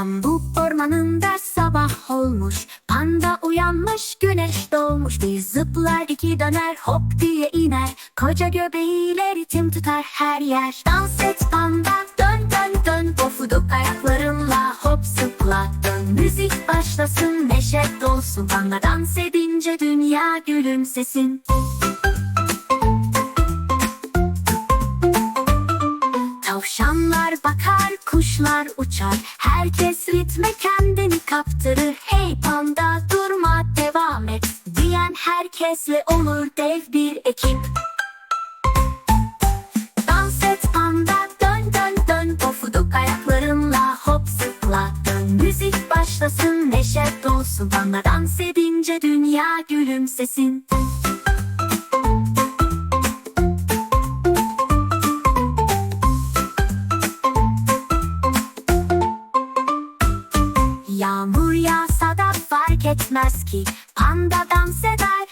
İstanbul. Ormanında sabah olmuş. Panda uyanmış güneş doğmuş. Bir zıplar iki döner hop diye iner. Koca göbeğiyle ritim tutar her yer. Dans et panda dön dön dön. Pofuduk ayaklarınla hop zıpla. Dön Müzik başlasın neşe dolsun. Panda dans edince dünya gülümsesin. Müzik kuşlar uçar Herkes ritme kendini kaptırır. Hey panda durma devam et Diyen herkesle olur dev bir ekip. Dans et panda dön dön dön. Pofuduk ayaklarınla hop zıpla dön. Müzik başlasın neşe dolsun. Panda dans edince dünya gülümsesin Yağmur yağsa da fark etmez ki. Panda dans eder